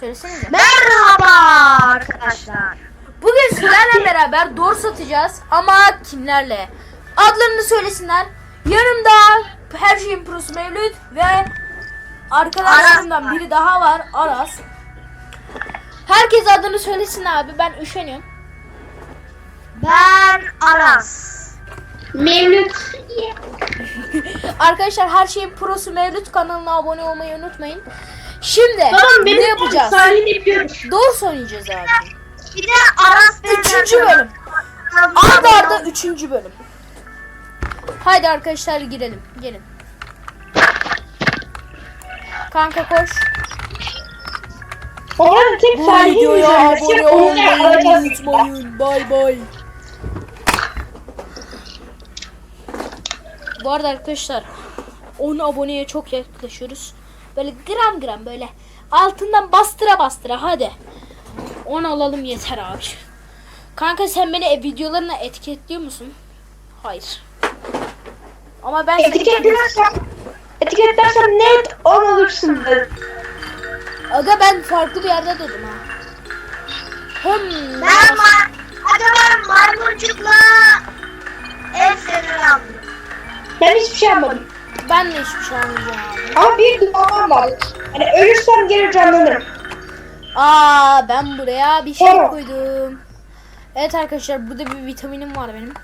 Söylesenize. Merhaba arkadaşlar. Bugün sizlerle beraber doğru satacağız ama kimlerle? Adlarını söylesinler. Yanımda her şeyin prosu Mevlüt ve arkadaşlarımdan biri daha var Aras. Herkes adını söylesin abi ben üşeniyorum. Ben Aras. Mevlüt. Arkadaşlar her şeyin prosu Mevlüt kanalına abone olmayı unutmayın. Şimdi Tamam ne benim yapacağız? Salih yapıyoruz. Doğru oynayacağız abi. Bir de Aras Üçüncü bölüm. Arda arda üçüncü bölüm. Haydi arkadaşlar girelim. Gelin. Kanka koş. O arada tek Bu videoya abone. Onu olmayı yapacağız. unutmayın. Bay bay. Bu arada arkadaşlar 10 aboneye çok yaklaşıyoruz. Böyle gram gram böyle altından bastıra bastıra hadi. 10 alalım yeter abi. Kanka sen beni e, videolarına etiketliyor musun? Hayır. Ama ben seni Etiketlersem, etiketlersem net 10 olursun dedim. Aga ben farklı bir yerde dedim ha. Hmm. Ben ma Hadi ben maymuncukla feneri aldım. Ben hiçbir şey yapmadım. Ben de hiçbir şey anlayacağım abi. Ama bir duamam var. Hani ölürsem geri canlanırım. Aa ben buraya bir şey Evet. koydum. Evet arkadaşlar burada bir vitaminim var benim.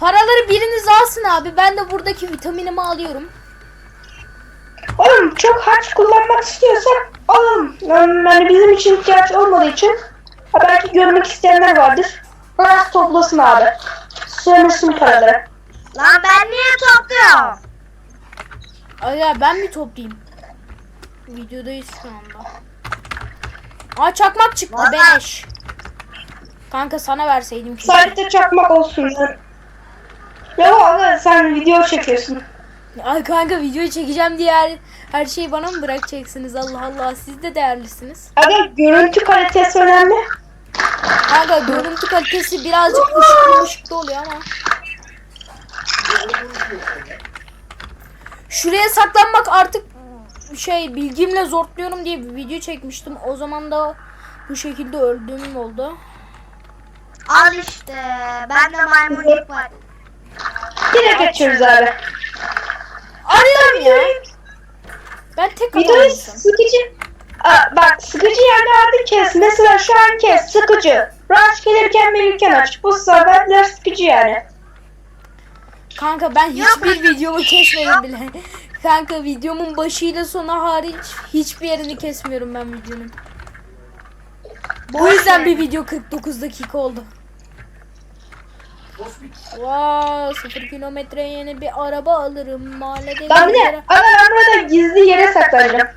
Paraları biriniz alsın abi. Ben de buradaki vitaminimi alıyorum. Oğlum çok harç kullanmak istiyorsak alalım. Yani hani bizim için ihtiyaç olmadığı için ha belki görmek isteyenler vardır. Biraz toplasın abi. Sömürsün paraları. Lan ben niye topluyorum? Aga ben mi toplayayım? Videodayız şu anda. Aa çakmak çıktı Valla. beleş. Kanka sana verseydim ki. Sadece çakmak olsun. Ya abi sen video çekiyorsun. Ay kanka videoyu çekeceğim diye her, her şeyi bana mı bırakacaksınız? Allah Allah siz de değerlisiniz. Abi görüntü kalitesi önemli. Kanka görüntü kalitesi birazcık ışıklı ışıklı oluyor ama. Şuraya saklanmak artık şey bilgimle zorluyorum diye bir video çekmiştim. O zaman da bu şekilde öldüğüm oldu. Al işte. Bende maymuncuk var. Direkt geçiyoruz abi. Arıyorum ya. Ben tek Videoyu sıkıcı... Aa, bak sıkıcı yerlerde kes. Mesela şu an kes. Sıkıcı. Rush gelirken gelirken aç. Bu seferler sıkıcı yani. Kanka ben hiçbir videomu kesmedim bile. Kanka videomun başıyla sonu hariç hiçbir yerini kesmiyorum ben videonun. Bu yüzden bir video 49 dakika oldu. Wow, 0 kilometre yeni bir araba alırım mahallede. Ben bir bir de yere- ama ben burada gizli yere saklanacağım.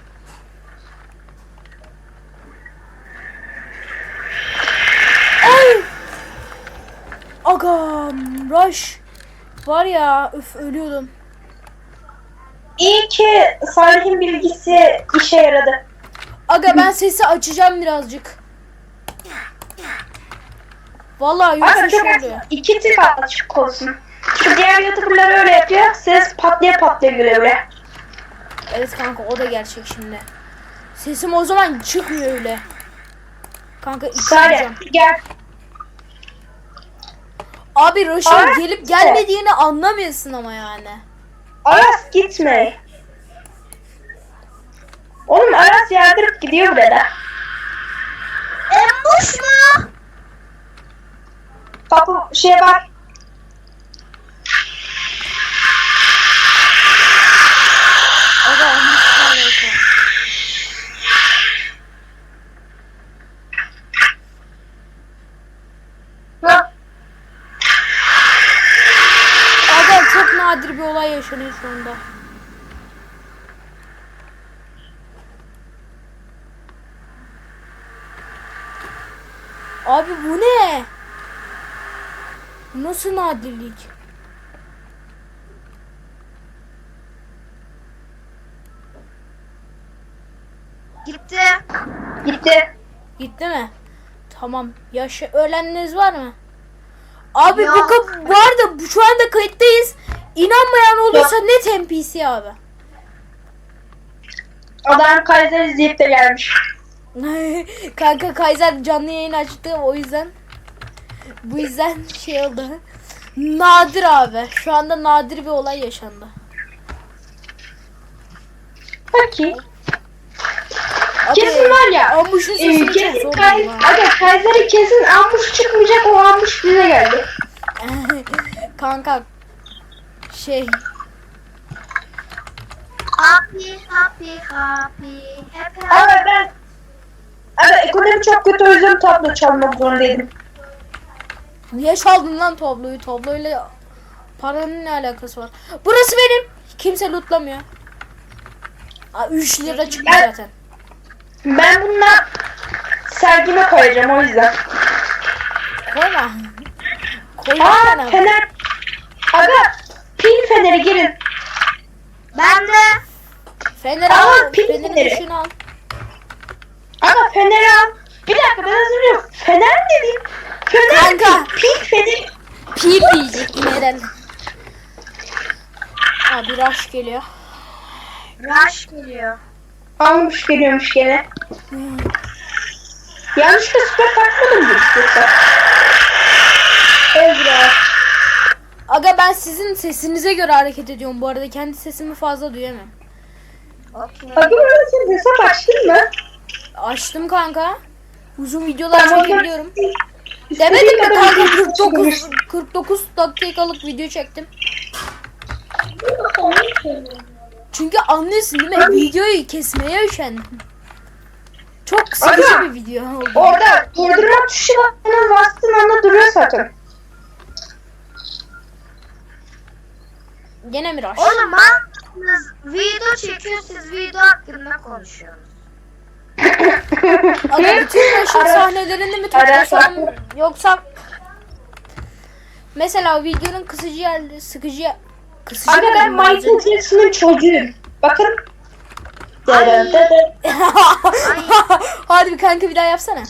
Ay! Agam, rush. Var ya, öf ölüyordum. İyi ki Salih'in bilgisi işe yaradı. Aga ben sesi açacağım birazcık. Vallahi yoksa Abi şey çok oluyor. iki tık açık olsun. Şu diğer youtuberlar öyle yapıyor. Ses patlaya patlaya geliyor öyle. Evet kanka o da gerçek şimdi. Sesim o zaman çıkmıyor öyle. Kanka Salih içeceğim. gel. Abi Aras gelip gitme. gelmediğini anlamıyorsun ama yani. Aras gitme. Oğlum Aras yardırıp gidiyor burada. Embuş mu? Kapı şeye bak. Aga anlamışlar olsun. Ha. Aga çok nadir bir olay yaşanıyor şu anda. Abi bu ne? Bu Nasıl nadirlik? Gitti. Gitti. Gitti mi? Tamam. Yaşa öleniniz var mı? Abi bu Yok. kap bu arada bu- şu anda kayıttayız. İnanmayan olursa net NPC abi. Adam Kaiser izleyip de gelmiş. Kanka Kaiser canlı yayın açtı o yüzden. Bu yüzden şey oldu. Nadir abi. Şu anda nadir bir olay yaşandı. Peki. Abi, Kesin var ya. Ambuşun Ee, sesini çok kesin ha. aga Kaiser'e kesin ambush çıkmayacak o ambush bize geldi. Kanka şey Happy, happy, happy, happy. Ama ben Aga ekonomi çok kötü o yüzden tablo çalmak zorundaydım. niye çaldın lan tabloyu? Tabloyla paranın ne alakası var? Burası benim. Kimse lootlamıyor. Aa, 3 lira çıktı Ben- zaten. Ben bununla sergime koyacağım o yüzden. Koyma. Koyma Aa fener. Aga feneri gelin. Ben de Fener Aa, al. pil Fenerin feneri. ışığını al. Aga feneri al. Bir dakika ben hazırlıyorum. Fener mi dedim? Fener Kanka. değil, Pil feneri. Pil diyecektim herhalde. Aa bir rush geliyor. rush geliyor. Almış geliyormuş gene. Yanlışlıkla süper takmadım mı ben sizin sesinize göre hareket ediyorum bu arada. Kendi sesimi fazla duyamam. Aga ben senin hesap açtın mı? Açtım kanka. Uzun videolar Tamam. çekebiliyorum. Demedim mi kanka video 49 çekebilirsin. 49 dakikalık video çektim. Çünkü anlıyorsun değil mi? Videoyu kesmeye üşendim. Çok sıkıcı bir video oldu. Orada durdurma tuşu var. Onun bastığın anda duruyor zaten. Gene mi rush? Oğlum haklısınız. Video çekiyor siz video hakkında konuşuyorsunuz. Aga bütün rush'ın sahnelerini mi toplasam yoksa mesela videonun kısıcı yerleri sıkıcı yer- kısıcı Aga ben. Michael Jackson'ın çocuğuyum. Bakın. Ay. Hadi bir kanka bir daha yapsana.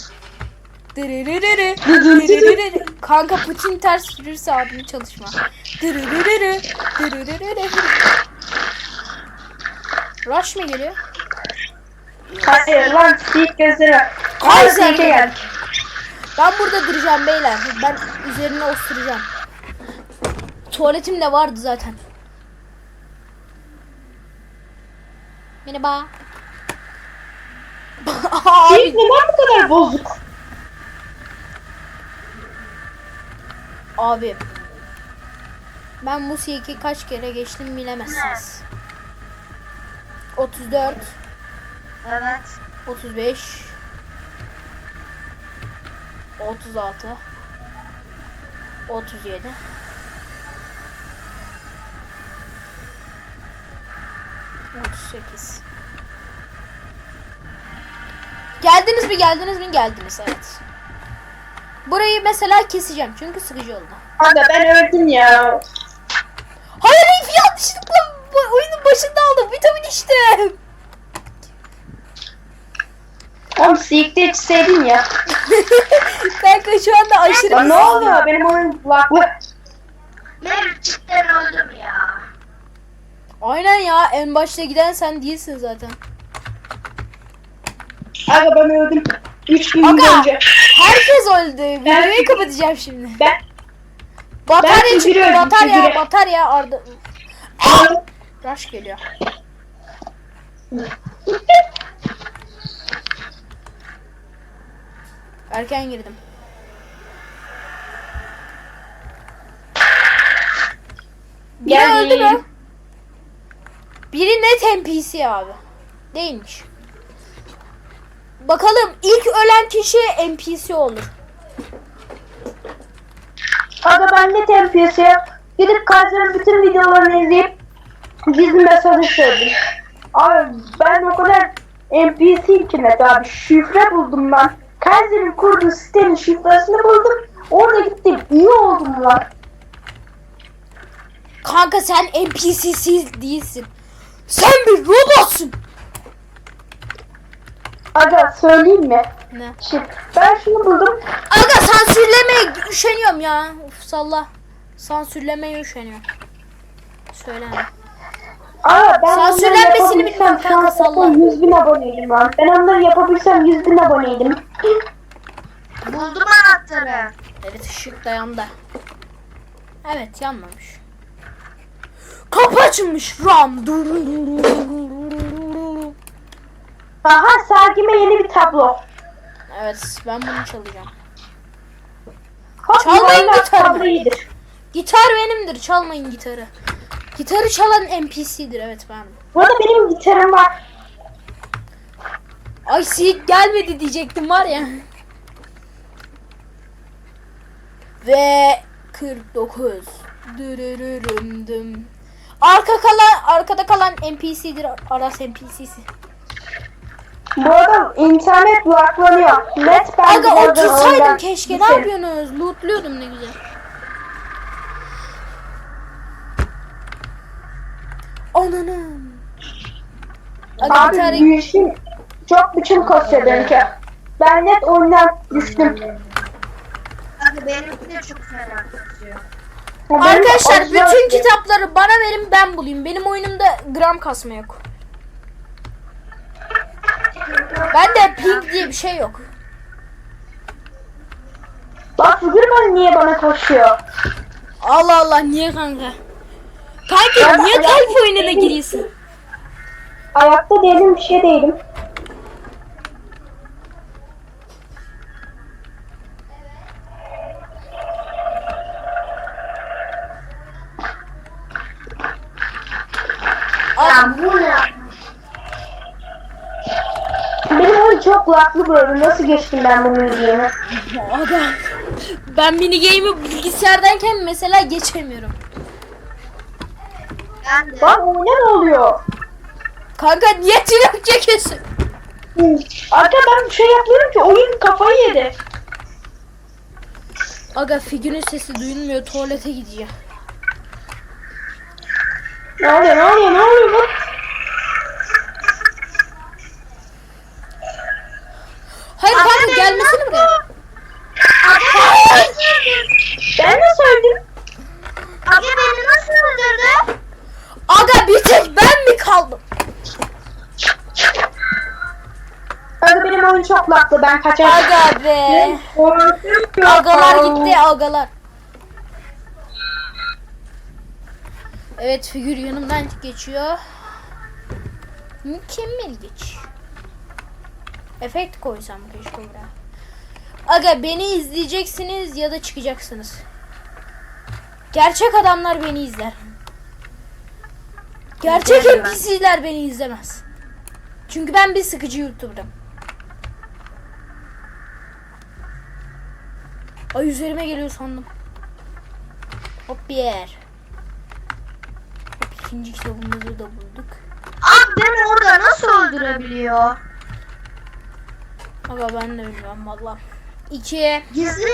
Dırırırırı, dırırırırı. Kanka Putin ters yürürse abim çalışma. Dırırırırı, dırırırırı. Rush mı geliyor? Hayır lan Steve gözleri. Kaiser gel. Ben burada duracağım beyler. Ben üzerine osuracağım. Tuvaletim de vardı zaten. Merhaba. Steve neden bu kadar bozuk? Abi. Ben bu C2 kaç kere geçtim bilemezsiniz. 34, Evet. 35, 36, 37, 38. Geldiniz mi geldiniz mi geldiniz evet. Burayı mesela keseceğim çünkü sıkıcı oldu. Aga ben öldüm ya. Hayır Elif yanlışlıkla oyunun başında aldım. Vitamin içtim. Oğlum Steve'de içseydin ya. Kanka şu anda aşırı... Ne oluyor? Benim oyun kulaklı. Ben cidden öldüm ya. Aynen ya en başta giden sen değilsin zaten. Aga ben öldüm. 3 gün Aga. önce. Herkes öldü. Videoyu Ben- kapatacağım şimdi. Ben Batarya Ben çıktı figürüyorum, batarya figüre. batarya Arda. Rush geliyor. Erken girdim. Biri Geldim. öldü mü? Biri net NPC abi. Değilmiş. Bakalım ilk ölen kişi NPC olur. Aga ben ne tempiyesi Gidip Kaiser'ın bütün videolarını izleyip gizli mesajı söyledim. Abi ben o kadar NPC ki net abi. Şifre buldum ben. Kaiser'in kurduğu sitenin şifresini buldum. Orada gittim. İyi oldum lan. Kanka sen NPC değilsin. Sen bir robotsun. Aga söyleyeyim mi? Ne? Şimdi ben şunu buldum. Aga sansürlemeye üşeniyorum ya. Uf salla. Sansürlemeye üşeniyorum. Söyleme. Aa, ben Sansürlenmesini an kanka, salla. 100 bin aboneydim lan. Ben onları yapabilsem 100 bin aboneydim. Buldum anahtarı. Evet ışık da yandı. Evet yanmamış. Kapı açılmış. Ram. Aha sergime yeni bir tablo. Evet ben bunu çalacağım. Hop, Çalmayın tablo iyidir. Gitar benimdir. Çalmayın gitarı. Gitarı çalan NPC'dir evet ben. Bu arada benim gitarım var. Ay sihir gelmedi diyecektim var ya. Ve 49. Dürürüründüm. Arka kalan arkada kalan NPC'dir. Aras NPC'si. Bu arada internet bloklanıyor. Net ben Aga otursaydım keşke. Ne düşerim. yapıyorsunuz? Lootluyordum ne güzel. Ananım. Aga Abi gitarı büyüsün. Çok biçim kasıyor benimki. Ben net oyundan düştüm. Hadi benimki de çok fena. Benim Arkadaşlar bütün kitapları bana verin ben bulayım. Benim oyunumda gram kasma yok. Bende ping diye bir şey yok. Bak Figürman niye bana koşuyor? Allah Allah niye kanka? Kanka niye kalp oyununa giriyorsun? Ayakta değilim bir şey değilim. Aa, bu ne? Benim oyun çok kulaklı burada. Nasıl geçtim ben bunun diyeyim? Aga. Ben mini game'i bilgisayardayken mesela geçemiyorum. Ben de. Bak ne oluyor? Kanka niye tüyler çekiyorsun? Arka ben bir şey yapmıyorum ki oyun kafayı yedi. Aga figürün sesi duyulmuyor tuvalete gidiyor. Ne oluyor ne oluyor ne oluyor bak. Hayır kanka gelmesene buraya. Ben de söyledim. Abi beni nasıl öldürdü? Aga bir tek ben mi kaldım? Arka kulaklı ben kaçarım. Aga be. Agalar gitti agalar. Evet figür yanımdan geçiyor. Mükemmel geç. Efekt koysam keşke buraya. Aga beni izleyeceksiniz ya da çıkacaksınız. Gerçek adamlar beni izler. Gerçek. NPC'ler beni izlemez. Çünkü ben bir sıkıcı YouTuber'ım. Ay üzerime geliyor sandım. Hop bir yer. Hop ikinci kitabımızı da bulduk. Abi beni orada nasıl öldürebiliyor? Aga ben de bilmiyorum valla. İki. Gizli...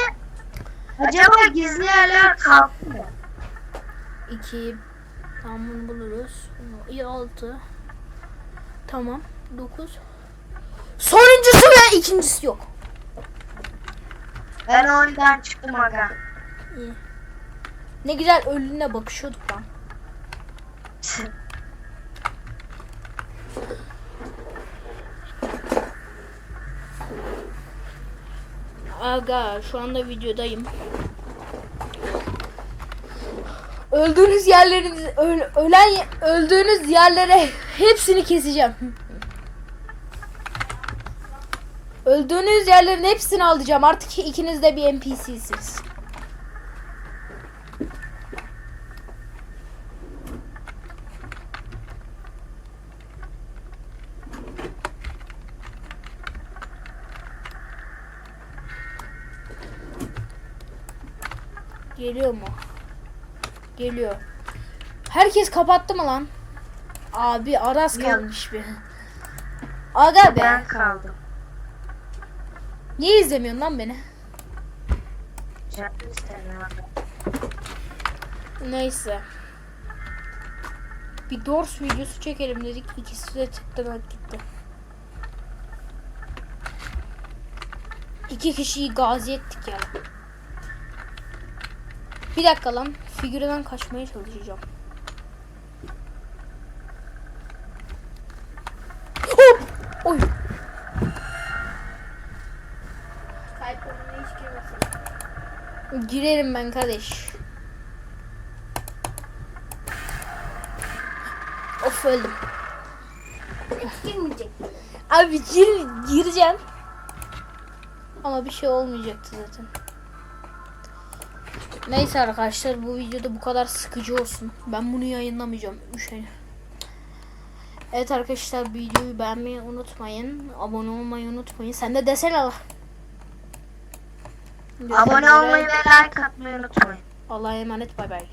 Acaba gizli yerler kalktı mı? iki. Tamam bunu buluruz. İyi altı. Tamam. Dokuz. Sonuncusu ve ikincisi yok. Ben oyundan çıktım aga. İyi. Ne güzel ölüne bakışıyorduk lan. Aga şu anda videodayım. Öldüğünüz yerleriniz öl- ölen öldüğünüz yerlere hepsini keseceğim. Öldüğünüz yerlerin hepsini alacağım. Artık ikiniz de bir NPC'siniz. Geliyor mu? Geliyor. Herkes kapattı mı lan? Abi Aras kalmış bir. Aga be. Ben kaldım. Niye izlemiyorsun lan beni? Neyse. Bir Doors videosu çekelim dedik. İkisi de tıklamak gitti. İki kişiyi gazi ettik ya. Bir dakika lan. Figürden kaçmaya çalışacağım. Girerim ben kardeş. Of öldüm. Girmeyecek. Abi gir, gireceğim. Ama bir şey olmayacaktı zaten. Neyse arkadaşlar bu videoda bu kadar sıkıcı olsun. Ben bunu yayınlamayacağım. Şey. Evet arkadaşlar videoyu beğenmeyi unutmayın. Abone olmayı unutmayın. Sen de desene Allah. Abone olmayı ve like atmayı unutmayın. Allah'a emanet bay bay.